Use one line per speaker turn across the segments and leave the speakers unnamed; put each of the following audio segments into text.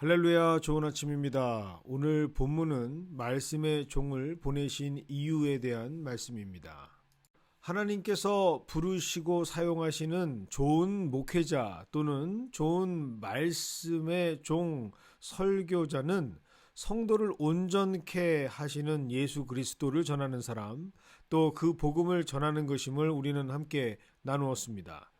할렐루야 좋은 아침입니다. 오늘 본문은 말씀의 종을 보내신 이유에 대한 말씀입니다. 하나님께서 부르시고 사용하시는 좋은 목회자 또는 좋은 말씀의 종 설교자는 성도를 온전케 하시는 예수 그리스도를 전하는 사람 또 그 복음을 전하는 것임을 우리는 함께 나누었습니다.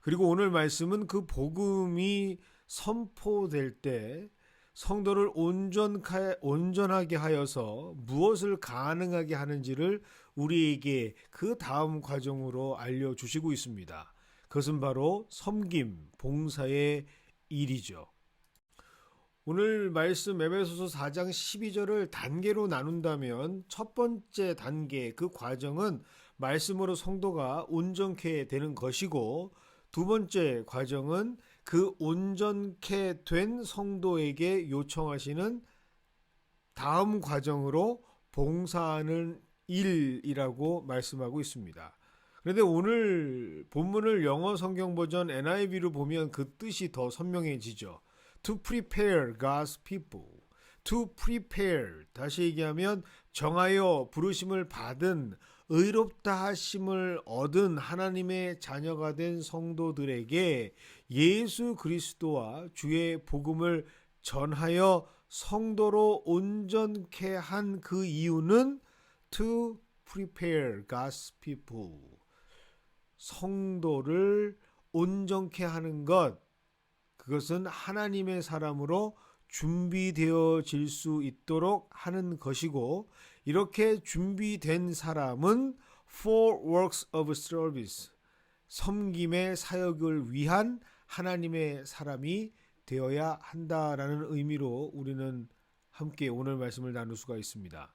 그리고 오늘 말씀은 그 복음이 선포될 때 성도를 온전하, 온전하게 하여서 무엇을 가능하게 하는지를 우리에게 그 다음 과정으로 알려주시고 있습니다. 그것은 바로 섬김, 봉사의 일이죠. 오늘 말씀 에베소서 4장 12절을 단계로 나눈다면 첫 번째 단계 그 과정은 말씀으로 성도가 온전케 되는 것이고 두 번째 과정은 그 온전케 된 성도에게 요청하시는 다음 과정으로 봉사하는 일이라고 말씀하고 있습니다. 그런데 오늘 본문을 영어 성경 버전 NIV로 보면 그 뜻이 더 선명해지죠. To prepare God's people. To prepare. 다시 얘기하면 정하여 부르심을 받은 의롭다 하심을 얻은 하나님의 자녀가 된 성도들에게 예수 그리스도와 주의 복음을 전하여 성도로 온전케 한 그 이유는 to prepare God's people. 성도를 온전케 하는 것, 그것은 하나님의 사람으로 준비되어질 수 있도록 하는 것이고, 이렇게 준비된 사람은 for works of service, 섬김의 사역을 위한 하나님의 사람이 되어야 한다라는 의미로 우리는 함께 오늘 말씀을 나눌 수가 있습니다.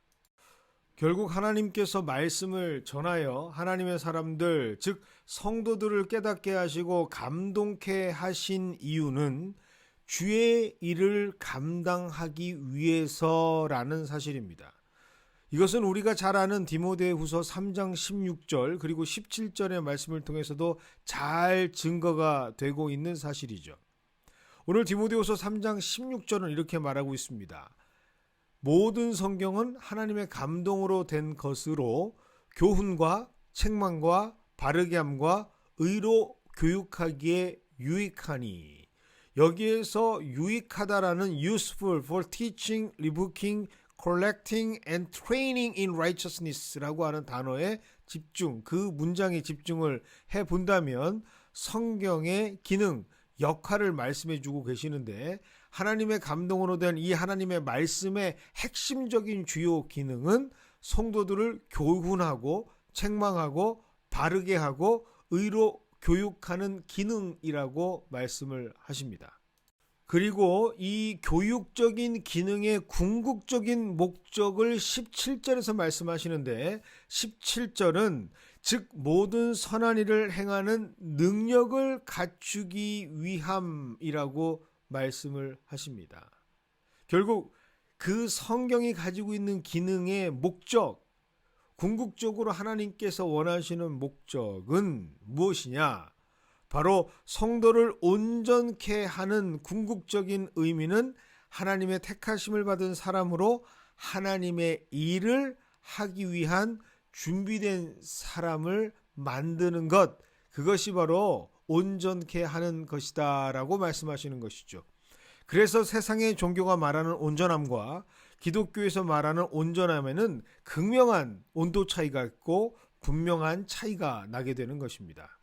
결국 하나님께서 말씀을 전하여 하나님의 사람들, 즉 성도들을 깨닫게 하시고 감동케 하신 이유는 주의 일을 감당하기 위해서라는 사실입니다. 이것은 우리가 잘 아는 디모데 후서 3장 16절 그리고 17절의 말씀을 통해서도 잘 증거가 되고 있는 사실이죠. 오늘 디모데 후서 3장 16절은 이렇게 말하고 있습니다. 모든 성경은 하나님의 감동으로 된 것으로 교훈과 책망과 바르게 함과 의로 교육하기에 유익하니 여기에서 유익하다라는 useful for teaching, rebuking, collecting and training in righteousness라고 하는 단어에 집중, 그 문장에 집중을 해 본다면 성경의 기능, 역할을 말씀해 주고 계시는데 하나님의 감동으로 된 이 하나님의 말씀의 핵심적인 주요 기능은 성도들을 교훈하고 책망하고 바르게 하고 의로 교육하는 기능이라고 말씀을 하십니다. 그리고 이 교육적인 기능의 궁극적인 목적을 17절에서 말씀하시는데 17절은 즉 모든 선한 일을 행하는 능력을 갖추기 위함이라고 말씀을 하십니다. 결국 그 성경이 가지고 있는 기능의 목적, 궁극적으로 하나님께서 원하시는 목적은 무엇이냐? 바로 성도를 온전케 하는 궁극적인 의미는 하나님의 택하심을 받은 사람으로 하나님의 일을 하기 위한 준비된 사람을 만드는 것, 그것이 바로 온전케 하는 것이다라고 말씀하시는 것이죠. 그래서 세상의 종교가 말하는 온전함과 기독교에서 말하는 온전함에는 극명한 온도 차이가 있고 분명한 차이가 나게 되는 것입니다.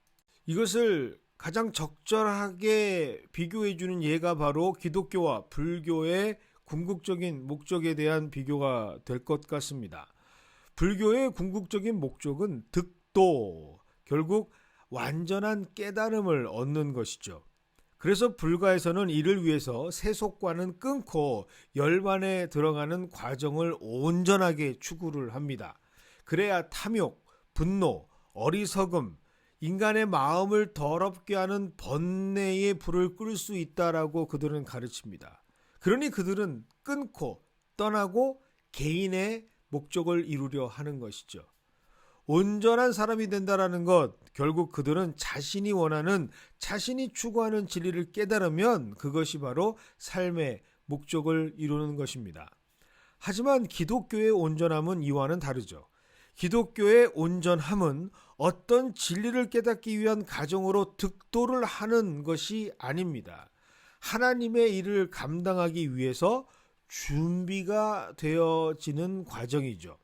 이것을 가장 적절하게 비교해 주는 예가 바로 기독교와 불교의 궁극적인 목적에 대한 비교가 될 것 같습니다. 불교의 궁극적인 목적은 득도, 결국 완전한 깨달음을 얻는 것이죠. 그래서 불가에서는 이를 위해서 세속과는 끊고 열반에 들어가는 과정을 온전하게 추구를 합니다. 그래야 탐욕, 분노, 어리석음, 인간의 마음을 더럽게 하는 번뇌의 불을 끌 수 있다라고 그들은 가르칩니다. 그러니 그들은 끊고 떠나고 개인의 목적을 이루려 하는 것이죠. 온전한 사람이 된다라는 것, 결국 그들은 자신이 원하는, 자신이 추구하는 진리를 깨달으면 그것이 바로 삶의 목적을 이루는 것입니다. 하지만 기독교의 온전함은 이와는 다르죠. 기독교의 온전함은 어떤 진리를 깨닫기 위한 가정으로 득도를 하는 것이 아닙니다. 하나님의 일을 감당하기 위해서 준비가 되어지는 과정이죠.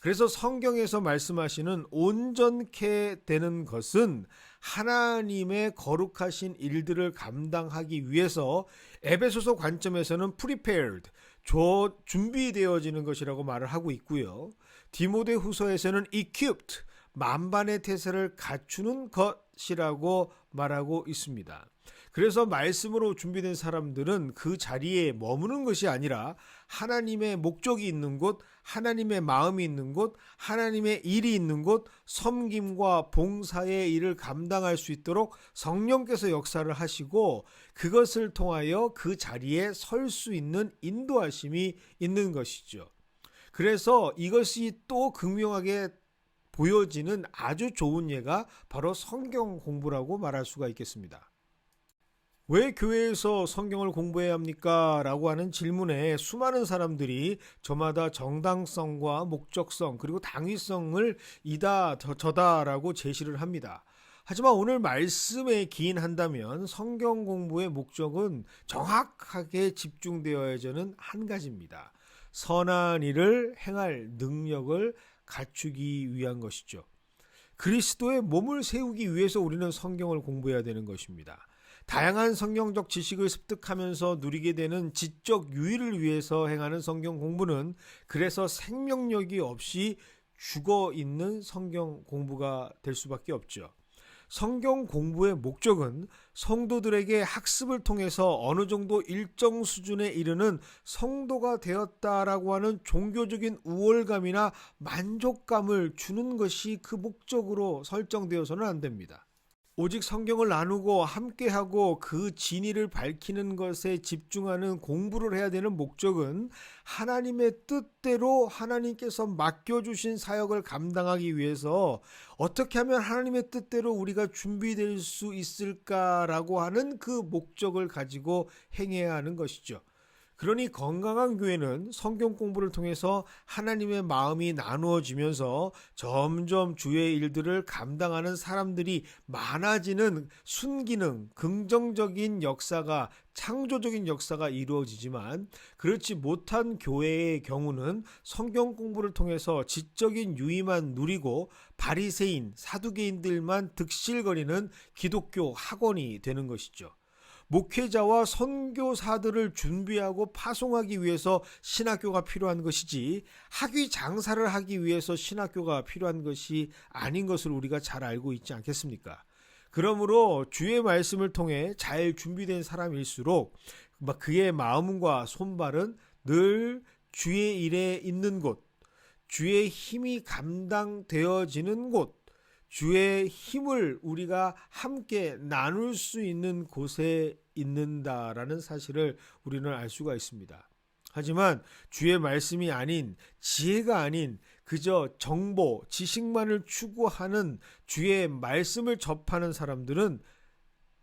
그래서 성경에서 말씀하시는 온전케 되는 것은 하나님의 거룩하신 일들을 감당하기 위해서 에베소서 관점에서는 prepared, 조, 준비되어지는 것이라고 말을 하고 있고요. 디모데 후서에서는 equipped, 만반의 태세를 갖추는 것이라고 말하고 있습니다. 그래서 말씀으로 준비된 사람들은 그 자리에 머무는 것이 아니라 하나님의 목적이 있는 곳, 하나님의 마음이 있는 곳, 하나님의 일이 있는 곳, 섬김과 봉사의 일을 감당할 수 있도록 성령께서 역사를 하시고 그것을 통하여 그 자리에 설 수 있는 인도하심이 있는 것이죠. 그래서 이것이 또 극명하게 보여지는 아주 좋은 예가 바로 성경 공부라고 말할 수가 있겠습니다. 왜 교회에서 성경을 공부해야 합니까? 라고 하는 질문에 수많은 사람들이 저마다 정당성과 목적성 그리고 당위성을 이다 저다라고 제시를 합니다. 하지만 오늘 말씀에 기인한다면 성경 공부의 목적은 정확하게 집중되어야지는 한 가지입니다. 선한 일을 행할 능력을 갖추기 위한 것이죠. 그리스도의 몸을 세우기 위해서 우리는 성경을 공부해야 되는 것입니다. 다양한 성경적 지식을 습득하면서 누리게 되는 지적 유의를 위해서 행하는 성경 공부는 그래서 생명력이 없이 죽어 있는 성경 공부가 될 수밖에 없죠. 성경 공부의 목적은 성도들에게 학습을 통해서 어느 정도 일정 수준에 이르는 성도가 되었다라고 하는 종교적인 우월감이나 만족감을 주는 것이 그 목적으로 설정되어서는 안 됩니다. 오직 성경을 나누고 함께하고 그 진리를 밝히는 것에 집중하는 공부를 해야 되는 목적은 하나님의 뜻대로 하나님께서 맡겨주신 사역을 감당하기 위해서 어떻게 하면 하나님의 뜻대로 우리가 준비될 수 있을까라고 하는 그 목적을 가지고 행해야 하는 것이죠. 그러니 건강한 교회는 성경 공부를 통해서 하나님의 마음이 나누어지면서 점점 주의 일들을 감당하는 사람들이 많아지는 순기능, 긍정적인 역사가 창조적인 역사가 이루어지지만 그렇지 못한 교회의 경우는 성경 공부를 통해서 지적인 유의만 누리고 바리새인, 사두개인들만 득실거리는 기독교 학원이 되는 것이죠. 목회자와 선교사들을 준비하고 파송하기 위해서 신학교가 필요한 것이지 학위 장사를 하기 위해서 신학교가 필요한 것이 아닌 것을 우리가 잘 알고 있지 않겠습니까? 그러므로 주의 말씀을 통해 잘 준비된 사람일수록 그의 마음과 손발은 늘 주의 일에 있는 곳, 주의 힘이 감당되어지는 곳, 주의 힘을 우리가 함께 나눌 수 있는 곳에 있는다라는 사실을 우리는 알 수가 있습니다. 하지만 주의 말씀이 아닌 지혜가 아닌 그저 정보, 지식만을 추구하는 주의 말씀을 접하는 사람들은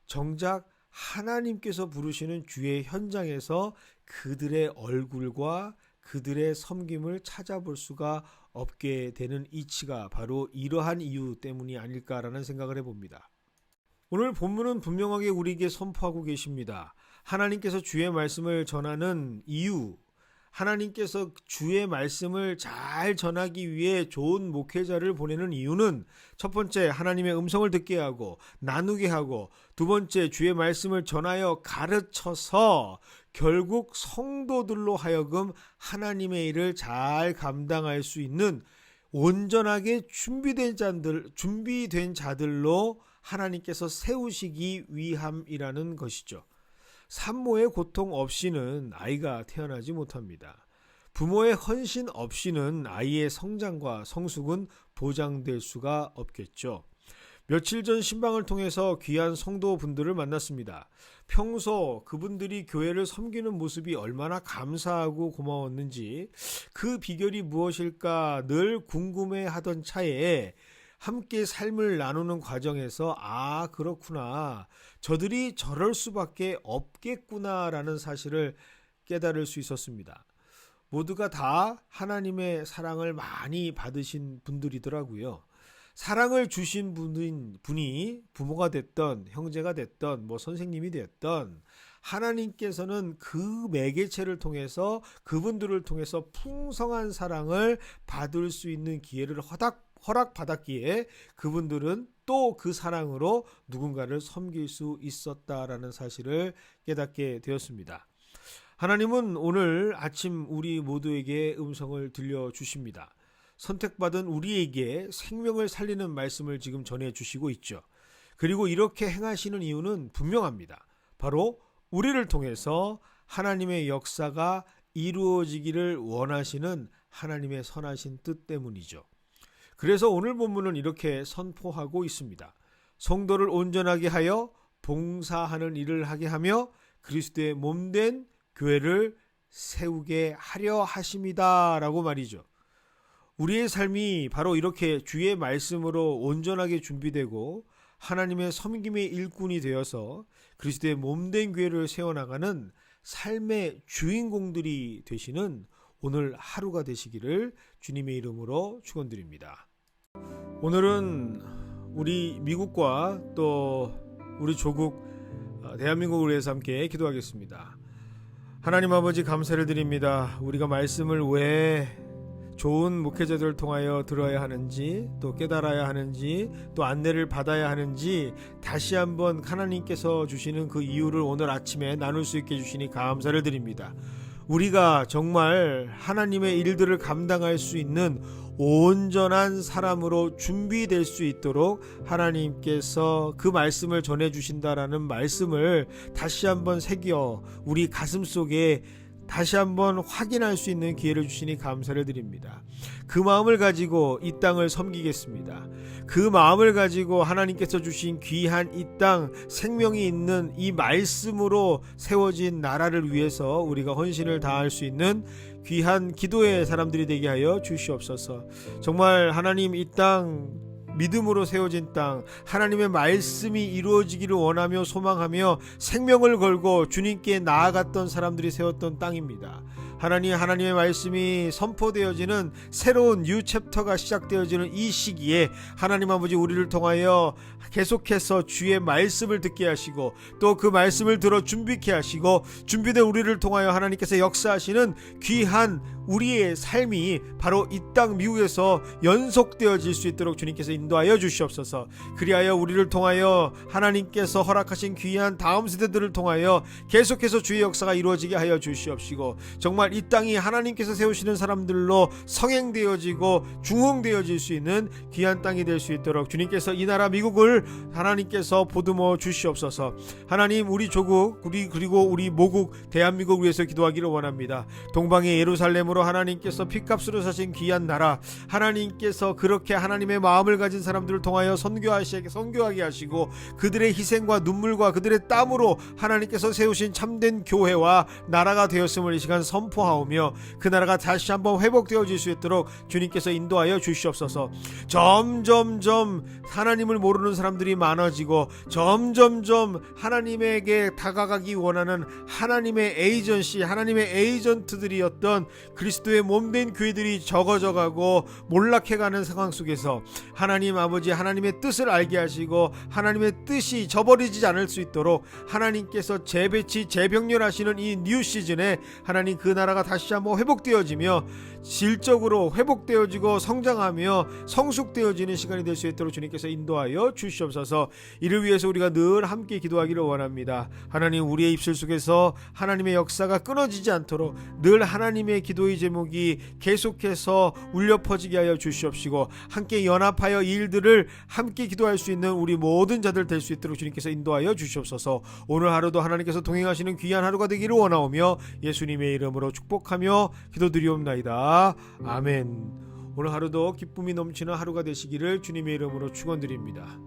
정작 하나님께서 부르시는 주의 현장에서 그들의 얼굴과 그들의 섬김을 찾아볼 수가 없게 되는 이치가 바로 이러한 이유 때문이 아닐까라는 생각을 해봅니다. 오늘 본문은 분명하게 우리에게 선포하고 계십니다. 하나님께서 주의 말씀을 전하는 이유, 하나님께서 주의 말씀을 잘 전하기 위해 좋은 목회자를 보내는 이유는 첫 번째 하나님의 음성을 듣게 하고 나누게 하고 두 번째 주의 말씀을 전하여 가르쳐서 결국 성도들로 하여금 하나님의 일을 잘 감당할 수 있는 온전하게 준비된 자들 준비된 자들로 하나님께서 세우시기 위함이라는 것이죠. 산모의 고통 없이는 아이가 태어나지 못합니다. 부모의 헌신 없이는 아이의 성장과 성숙은 보장될 수가 없겠죠. 며칠 전 신방을 통해서 귀한 성도분들을 만났습니다. 평소 그분들이 교회를 섬기는 모습이 얼마나 감사하고 고마웠는지 그 비결이 무엇일까 늘 궁금해 하던 차에 함께 삶을 나누는 과정에서 아, 그렇구나. 저들이 저럴 수밖에 없겠구나라는 사실을 깨달을 수 있었습니다. 모두가 다 하나님의 사랑을 많이 받으신 분들이더라고요. 사랑을 주신 분인 분이 부모가 됐던 형제가 됐던 뭐 선생님이 됐던 하나님께서는 그 매개체를 통해서 그분들을 통해서 풍성한 사랑을 받을 수 있는 기회를 허락 허락받았기에 그분들은 또 그 사랑으로 누군가를 섬길 수 있었다라는 사실을 깨닫게 되었습니다. 하나님은 오늘 아침 우리 모두에게 음성을 들려 주십니다. 선택받은 우리에게 생명을 살리는 말씀을 지금 전해 주시고 있죠. 그리고 이렇게 행하시는 이유는 분명합니다. 바로 우리를 통해서 하나님의 역사가 이루어지기를 원하시는 하나님의 선하신 뜻 때문이죠. 그래서 오늘 본문은 이렇게 선포하고 있습니다. 성도를 온전하게 하여 봉사하는 일을 하게 하며 그리스도의 몸된 교회를 세우게 하려 하심이다라고 말이죠. 우리의 삶이 바로 이렇게 주의 말씀으로 온전하게 준비되고 하나님의 섬김의 일꾼이 되어서 그리스도의 몸된 교회를 세워나가는 삶의 주인공들이 되시는 오늘 하루가 되시기를 주님의 이름으로 축원드립니다. 오늘은 우리 미국과 또 우리 조국 어, 대한민국을 위해서 함께 기도하겠습니다. 하나님 아버지 감사를 드립니다. 우리가 말씀을 왜 좋은 목회자들을 통하여 들어야 하는지 또 깨달아야 하는지 또 안내를 받아야 하는지 다시 한번 하나님께서 주시는 그 이유를 오늘 아침에 나눌 수 있게 주시니 감사를 드립니다. 우리가 정말 하나님의 일들을 감당할 수 있는 온전한 사람으로 준비될 수 있도록 하나님께서 그 말씀을 전해 주신다라는 말씀을 다시 한번 새겨 우리 가슴 속에 다시 한번 확인할 수 있는 기회를 주시니 감사를 드립니다. 그 마음을 가지고 이 땅을 섬기겠습니다. 그 마음을 가지고 하나님께서 주신 귀한 이 땅 생명이 있는 이 말씀으로 세워진 나라를 위해서 우리가 헌신을 다할 수 있는 귀한 기도의 사람들이 되게 하여 주시옵소서. 정말 하나님 이 땅 믿음으로 세워진 땅, 하나님의 말씀이 이루어지기를 원하며 소망하며 생명을 걸고 주님께 나아갔던 사람들이 세웠던 땅입니다. 하나님 하나님의 말씀이 선포되어지는 새로운 뉴 챕터가 시작되어지는 이 시기에 하나님 아버지 우리를 통하여 계속해서 주의 말씀을 듣게 하시고 또 그 말씀을 들어 준비케 하시고 준비된 우리를 통하여 하나님께서 역사하시는 귀한 우리의 삶이 바로 이 땅 미국에서 연속되어질 수 있도록 주님께서 인도하여 주시옵소서. 그리하여 우리를 통하여 하나님께서 허락하신 귀한 다음 세대들을 통하여 계속해서 주의 역사가 이루어지게 하여 주시옵시고 정말 이 땅이 하나님께서 세우시는 사람들로 성행되어지고 중흥되어질 수 있는 귀한 땅이 될 수 있도록 주님께서 이 나라 미국을 하나님께서 보듬어 주시옵소서. 하나님 우리 조국 우리 그리고 우리 모국 대한민국 위해서 기도하기를 원합니다. 동방의 예루살렘으로 하나님께서 피값으로 사신 귀한 나라 하나님께서 그렇게 하나님의 마음을 가진 사람들을 통하여 선교하시게 선교하게 하시고 그들의 희생과 눈물과 그들의 땀으로 하나님께서 세우신 참된 교회와 나라가 되었음을 이 시간 선포하오며 그 나라가 다시 한번 회복되어질 수 있도록 주님께서 인도하여 주시옵소서. 점점점 하나님을 모르는 사람들이 많아지고 점점점 하나님에게 다가가기 원하는 하나님의 에이전시, 하나님의 에이전트들이었던 그리 스도의 몸된 교회들이 적어져가고 몰락해가는 상황 속에서 하나님 아버지 하나님의 뜻을 알게 하시고 하나님의 뜻이 저버리지 않을 수 있도록 하나님께서 재배치 재병렬하시는 이 뉴 시즌에 하나님 그 나라가 다시 한번 회복되어지며 질적으로 회복되어지고 성장하며 성숙되어지는 시간이 될 수 있도록 주님께서 인도하여 주시옵소서. 이를 위해서 우리가 늘 함께 기도하기를 원합니다. 하나님 우리의 입술 속에서 하나님의 역사가 끊어지지 않도록 늘 하나님의 기도의 제목이 계속해서 울려 퍼지게 하여 주시옵시고 함께 연합하여 이 일들을 함께 기도할 수 있는 우리 모든 자들 될 수 있도록 주님께서 인도하여 주시옵소서. 오늘 하루도 하나님께서 동행하시는 귀한 하루가 되기를 원하오며 예수님의 이름으로 축복하며 기도드리옵나이다. 아멘. 오늘 하루도 기쁨이 넘치는 하루가 되시기를 주님의 이름으로 축원드립니다.